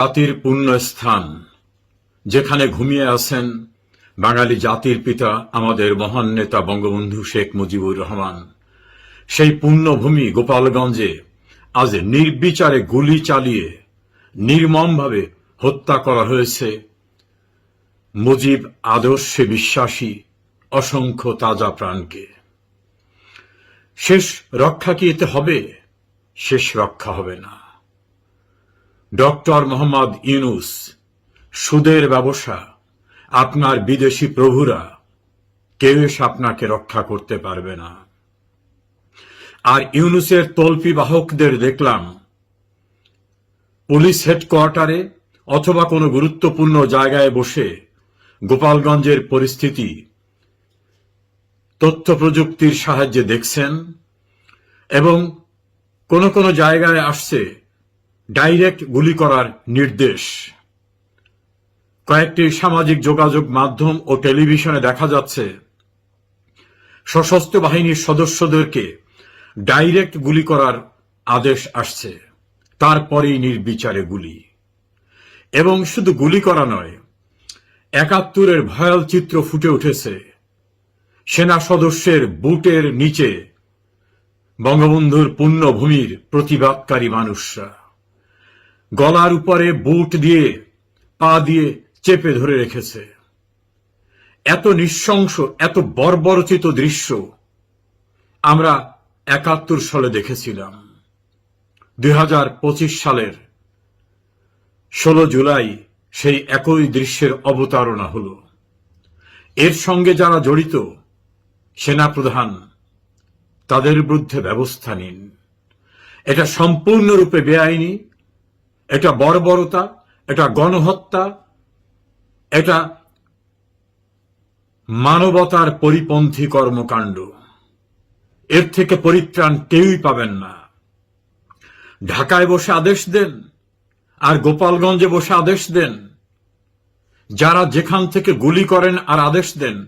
জাতির পুণ্যস্থান, যেখানে ঘুমিয়ে আছেন বাঙালি জাতির পিতা আমাদের মহান নেতা বঙ্গবন্ধু শেখ মুজিবুর রহমান। সেই পুণ্যভূমি গোপালগঞ্জে আজ নির্বিচারে গুলি চালিয়ে নির্মমভাবে হত্যা করা হয়েছে মুজিব আদর্শে বিশ্বাসী অসংখ্য তাজা প্রাণকে। শেষ রক্ষা কি এতে হবে? শেষ রক্ষা হবে না। ডক্টর মোহাম্মদ ইউনুস, সুদের ব্যবসা, আপনার বিদেশি প্রভুরা, কেউ এসে আপনাকে রক্ষা করতে পারবে না। আর ইউনুসের তল্পি বাহকদের দেখলাম, পুলিশ হেডকোয়ার্টারে অথবা কোনো গুরুত্বপূর্ণ জায়গায় বসে গোপালগঞ্জের পরিস্থিতি, তথ্য প্রযুক্তির সাহায্যে দেখছেন এবং কোন কোন জায়গায় আসছে ডাইরেক্ট গুলি করার নির্দেশ। কয়েকটি সামাজিক যোগাযোগ মাধ্যম ও টেলিভিশনে দেখা যাচ্ছে, সশস্ত্র বাহিনীর সদস্যদেরকে ডাইরেক্ট গুলি করার আদেশ আসছে। তারপরেই নির্বিচারে গুলি। এবং শুধু গুলি করা নয়, একাত্তরের ভয়াল চিত্র ফুটে উঠেছে। সেনা সদস্যের বুটের নিচে বঙ্গবন্ধুর পুণ্যভূমির প্রতিবাদকারী মানুষরা। গলার উপরে বুট দিয়ে, পা দিয়ে চেপে ধরে রেখেছে। এত নৃশংস, এত বর্বরচিত দৃশ্য আমরা একাত্তর সালে দেখেছিলাম। দুই হাজার পঁচিশ সালের ষোলো জুলাই সেই একই দৃশ্যের অবতারণা হল। এর সঙ্গে যারা জড়িত, সেনাপ্রধান, তাদের বিরুদ্ধে ব্যবস্থা নিন। এটা সম্পূর্ণরূপে বেআইনি এটা বর্বরতা এটা গণহত্যা, এটা মানবতার পরিপন্থী কর্মকাণ্ড। এর থেকে পরিত্রাণ কেউই পাবেন না। ঢাকায় বসে আদেশ দেন, আর গোপালগঞ্জে বসে আদেশ দেন। যারা যেখান থেকে গুলি করেন আর আদেশ দেন,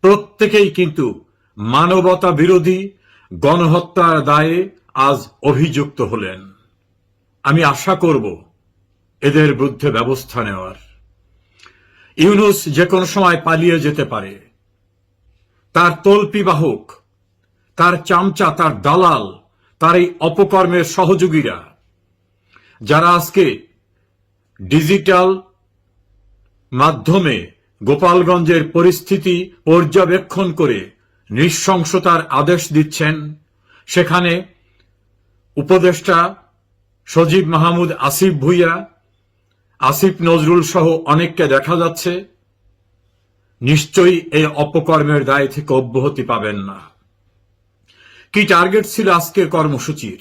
প্রত্যেকেই কিন্তু মানবতা বিরোধী গণহত্যার দায়ে আজ অভিযুক্ত হলেন। আমি আশা করব এদের বিরুদ্ধে ব্যবস্থা নেওয়ার। ইউনুস যে কোনো সময় পালিয়ে যেতে পারে। তার তল্পি বাহক, তার চামচা, তার দালাল, তার এই অপকর্মের সহযোগীরা, যারা আজকে ডিজিটাল মাধ্যমে গোপালগঞ্জের পরিস্থিতি পর্যবেক্ষণ করে নৃশংসতার আদেশ দিচ্ছেন, সেখানে উপদেষ্টা সজীব মাহমুদ আসিফ ভুইয়া, আসিফ নজরুল সহ অনেককে দেখা যাচ্ছে। নিশ্চয়ই এই অপকর্মের দায় থেকে অব্যাহতি পাবেন না। কি টার্গেট ছিল আজকের কর্মসূচির?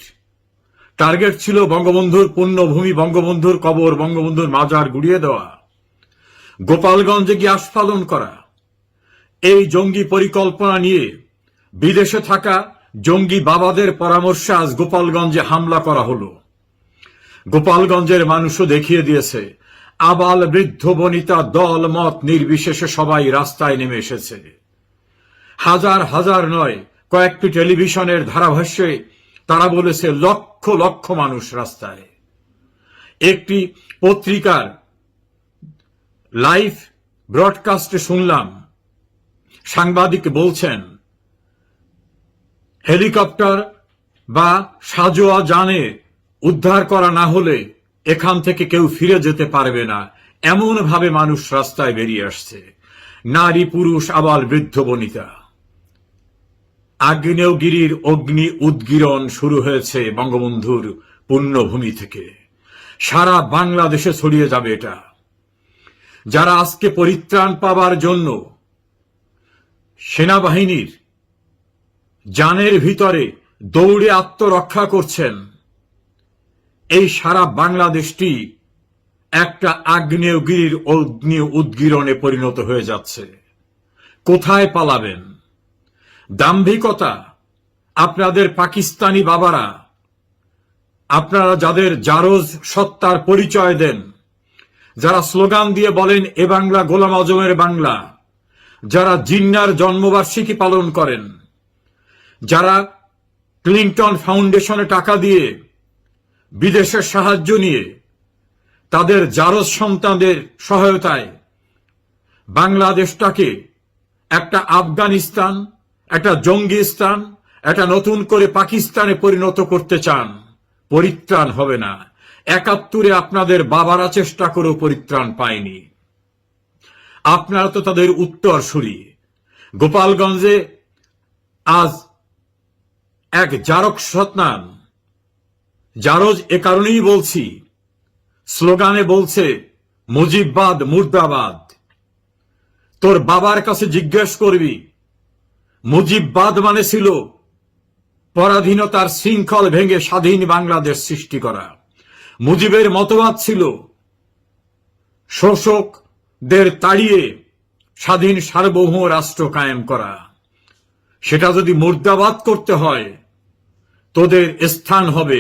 টার্গেট ছিল বঙ্গবন্ধুর পুণ্যভূমি বঙ্গবন্ধুর কবর, বঙ্গবন্ধুর মাজার গুড়িয়ে দেওয়া। গোপালগঞ্জে গিয়ে আস্ফালন করা। এই জঙ্গি পরিকল্পনা নিয়ে বিদেশে থাকা জঙ্গি বাবাদের পরামর্শে আজ গোপালগঞ্জে হামলা করা হলো। গোপালগঞ্জের মানুষও দেখিয়ে দিয়েছে, আবাল বৃদ্ধ বনিতা দল মত নির্বিশেষে সবাই রাস্তায় নেমে এসেছে। হাজার হাজার নয়, কয়েকটি টেলিভিশনের ধারাভাষ্যে তারা বলেছে লক্ষ লক্ষ মানুষ রাস্তায়। একটি পত্রিকার লাইভ ব্রডকাস্টে শুনলাম, সাংবাদিক বলছেন, হেলিকপ্টার বা সাজোয়া জানে উদ্ধার করা না হলে এখান থেকে কেউ ফিরে যেতে পারবে না। এমন ভাবে মানুষ রাস্তায় বেরিয়ে আসছে। নারী, পুরুষ আবার বৃদ্ধ, বনিতা। আগ্নেয়গিরির অগ্নি উদ্গীরণ শুরু হয়েছে বঙ্গবন্ধুর পুণ্যভূমি থেকে। সারা বাংলাদেশে ছড়িয়ে যাবে এটা। যারা আজকে পরিত্রাণ পাবার জন্য সেনাবাহিনীর জানের ভিতরে দৌড়ে আত্মরক্ষা করছেন এই সারা বাংলাদেশটি একটা আগ্নেয়গিরির অগ্নি উদ্গীরণে পরিণত হয়ে যাচ্ছে। কোথায় পালাবেন? দাম্ভিকতা? আপনাদের পাকিস্তানি বাবারা? আপনারা যাদের জারজ সত্তার পরিচয় দেন, যারা স্লোগান দিয়ে বলেন, এ বাংলা গোলাম আজমের বাংলা। যারা জিন্নার জন্মবার্ষিকী পালন করেন, যারা ক্লিন্টন ফাউন্ডেশনে টাকা দিয়ে বিদেশের সাহায্য নিয়ে তাদের জারজ সন্তানদের সহায়তায় বাংলাদেশটাকে একটা আফগানিস্তান, একটা জঙ্গিস্তান, একটা নতুন করে পাকিস্তানে পরিণত করতে চান, পরিত্রাণ হবে না। একাত্তরে আপনাদের বাবারা চেষ্টা করেও পরিত্রাণ পায়নি। আপনারা তো তাদের উত্তর সুরি গোপালগঞ্জে আজ এক জারক সতনান জারজ এ কারণেই বলছি, স্লোগানে বলছে, মুজিববাদ, মুর্দাবাদ। তোর বাবার কাছে জিজ্ঞেস করবি, মুজিববাদ মানে ছিল পরাধীনতার শৃঙ্খল ভেঙে স্বাধীন বাংলাদেশ সৃষ্টি করা। মুজিবের মতবাদ ছিল, শোষকদের তাড়িয়ে স্বাধীন সার্বভৌম রাষ্ট্র কায়েম করা। সেটা যদি মুর্দাবাদ করতে হয়, তোদের স্থান হবে।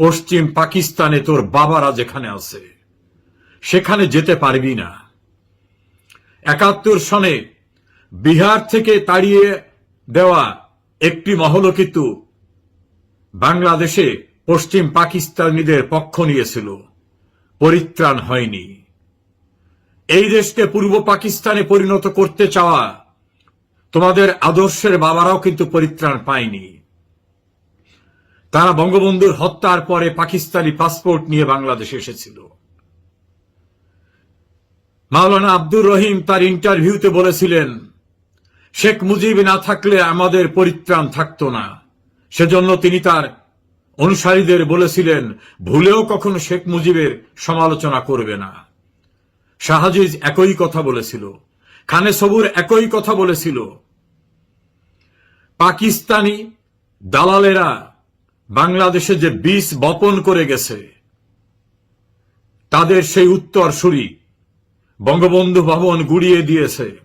পশ্চিম পাকিস্তানে তোর বাবারা যেখানে আছে, সেখানে যেতে পারবি না। একাত্তর সনে বিহার থেকে তাড়িয়ে দেওয়া একটি মহল কিন্তু বাংলাদেশে পশ্চিম পাকিস্তানিদের পক্ষ নিয়েছিল। পরিত্রাণ হয়নি। এই দেশকে পূর্ব পাকিস্তানে পরিণত করতে চাওয়া তোমাদের আদর্শের বাবারাও কিন্তু পরিত্রাণ পায়নি। তারা বঙ্গবন্ধুর হত্যার পরে পাকিস্তানি পাসপোর্ট নিয়ে বাংলাদেশে এসেছিল। মাওলানা আব্দুর রহিম তার ইন্টারভিউতে বলেছিলেন, শেখ মুজিব না থাকলে আমাদের পরিত্রাণ থাকতো না। সেজন্য তিনি তার অনুসারীদের বলেছিলেন, ভুলেও কখনো শেখ মুজিবের সমালোচনা করবে না। শাহাজিজ একই কথা বলেছিল, খানে সবুর একই কথা বলেছিল। পাকিস্তানি দালালেরা বাংলাদেশে যে বীজ বপন করে গেছে, তাদের সেই উত্তর সুরি বঙ্গবন্ধু ভবন গুড়িয়ে দিয়েছে।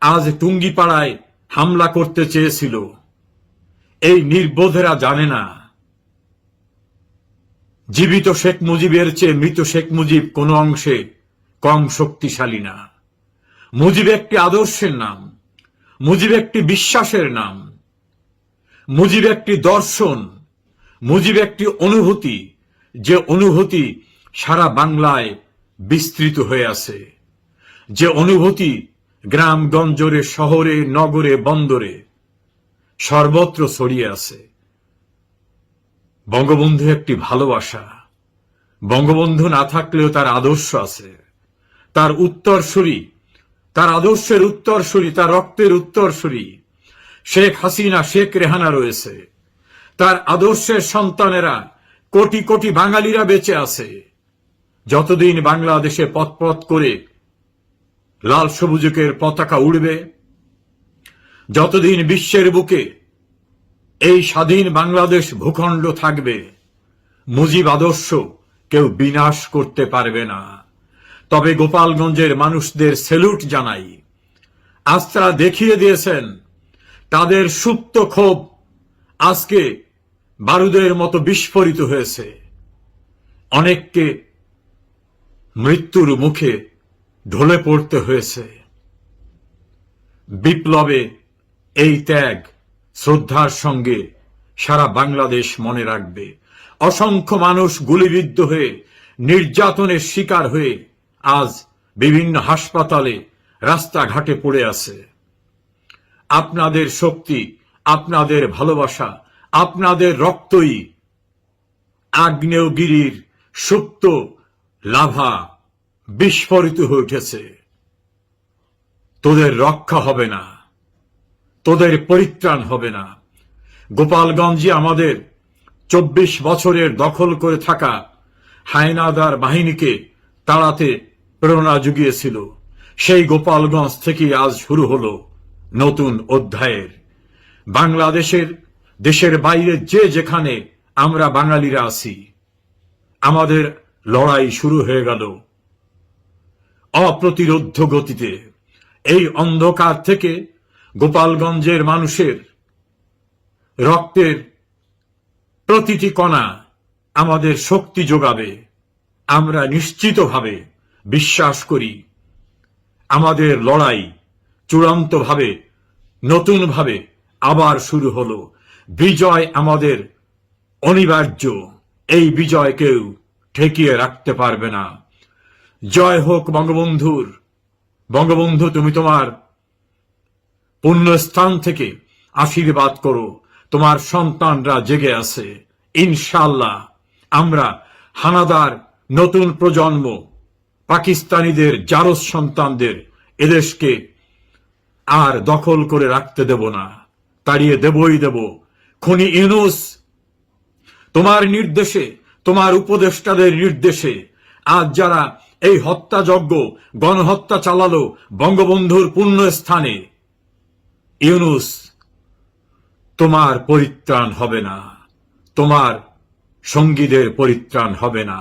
আজ টুঙ্গিপাড়ায় হামলা করতে চেয়েছিল। এই নির্বোধেরা জানে না, জীবিত শেখ মুজিবের চেয়ে মৃত শেখ মুজিব কোন অংশে কম শক্তিশালী না। মুজিব একটি আদর্শের নাম, মুজিব একটি বিশ্বাসের নাম, মুজিব একটি দর্শন মুজিব একটি অনুভূতি, যে অনুভূতি সারা বাংলায় বিস্তৃত হয়ে আছে। যে অনুভূতি গ্রামগঞ্জরে শহরে, নগরে, বন্দরে সর্বত্র ছড়িয়ে আছে। বঙ্গবন্ধু একটি ভালোবাসা। বঙ্গবন্ধু না থাকলেও তার আদর্শ আছে। তার উত্তরসূরি, তার আদর্শের উত্তরসূরি, তার রক্তের উত্তরসূরি শেখ হাসিনা, শেখ রেহানা রয়েছে। তার আদর্শের সন্তানেরা কোটি কোটি বাঙালিরা বেঁচে আছে। যতদিন বাংলাদেশে পথপথ করে লাল সবুজকের পতাকা উড়বে, যতদিন বিশ্বের বুকে এই স্বাধীন বাংলাদেশ ভূখণ্ড থাকবে, মুজিব আদর্শ কেউ বিনাশ করতে পারবে না। তবে গোপালগঞ্জের মানুষদের সেলুট জানাই আজ তারা দেখিয়ে দিয়েছেন তাদের সুপ্ত ক্ষোভ আজকে বারুদের মতো বিস্ফোরিত হয়েছে। অনেককে মৃত্যুর মুখে ঢলে পড়তে হয়েছে। বিপ্লবে এই ত্যাগ শ্রদ্ধার সঙ্গে সারা বাংলাদেশ মনে রাখবে। অসংখ্য মানুষ গুলিবিদ্ধ হয়ে, নির্যাতনের শিকার হয়ে আজ বিভিন্ন হাসপাতালে রাস্তাঘাটে পড়ে আছে। আপনাদের শক্তি, আপনাদের ভালোবাসা আপনাদের রক্তই আগ্নেয়গিরির সুপ্ত লাভা বিস্ফোরিত হয়ে উঠেছে। তোদের রক্ষা হবে না, তোদের পরিত্রাণ হবে না। গোপালগঞ্জে আমাদের চব্বিশ বছরের দখল করে থাকা হায়নাদার বাহিনীকে তাড়াতে প্রেরণা জুগিয়েছিল। সেই গোপালগঞ্জ থেকে আজ শুরু হলো নতুন অধ্যায়ের। বাংলাদেশের দেশের বাইরে যে যেখানে আমরা বাঙালিরা আছি, আমাদের লড়াই শুরু হয়ে গেল। অপ্রতিরোধ্য গতিতে এই অন্ধকার থেকে গোপালগঞ্জের মানুষের রক্তের প্রতিটি কণা আমাদের শক্তি যোগাবে। আমরা নিশ্চিতভাবে বিশ্বাস করি, আমাদের লড়াই চূড়ান্তভাবে, নতুনভাবে আবার শুরু হলো। বিজয় আমাদের অনিবার্য। এই বিজয় কেউ ঠেকিয়ে রাখতে পারবে না। জয় হোক বঙ্গবন্ধুর। বঙ্গবন্ধু, তুমি তোমার পুণ্যস্থান থেকে আশীর্বাদ করো। তোমার সন্তানরা জেগে আছে। ইনশাল্লাহ আমরা হানাদার নতুন প্রজন্ম, পাকিস্তানিদের জারস সন্তানদের এদেশকে আর দখল করে রাখতে দেব না। তাড়িয়ে দেবই দেব। খুনি ইউনুস, তোমার নির্দেশে, তোমার উপদেষ্টাদের নির্দেশে, আজ যারা এই হত্যাযজ্ঞ, গণহত্যা চালালো বঙ্গবন্ধুর পূর্ণ স্থানে ইউনুস, তোমার পরিত্রাণ হবে না, তোমার সঙ্গীদের পরিত্রাণ হবে না।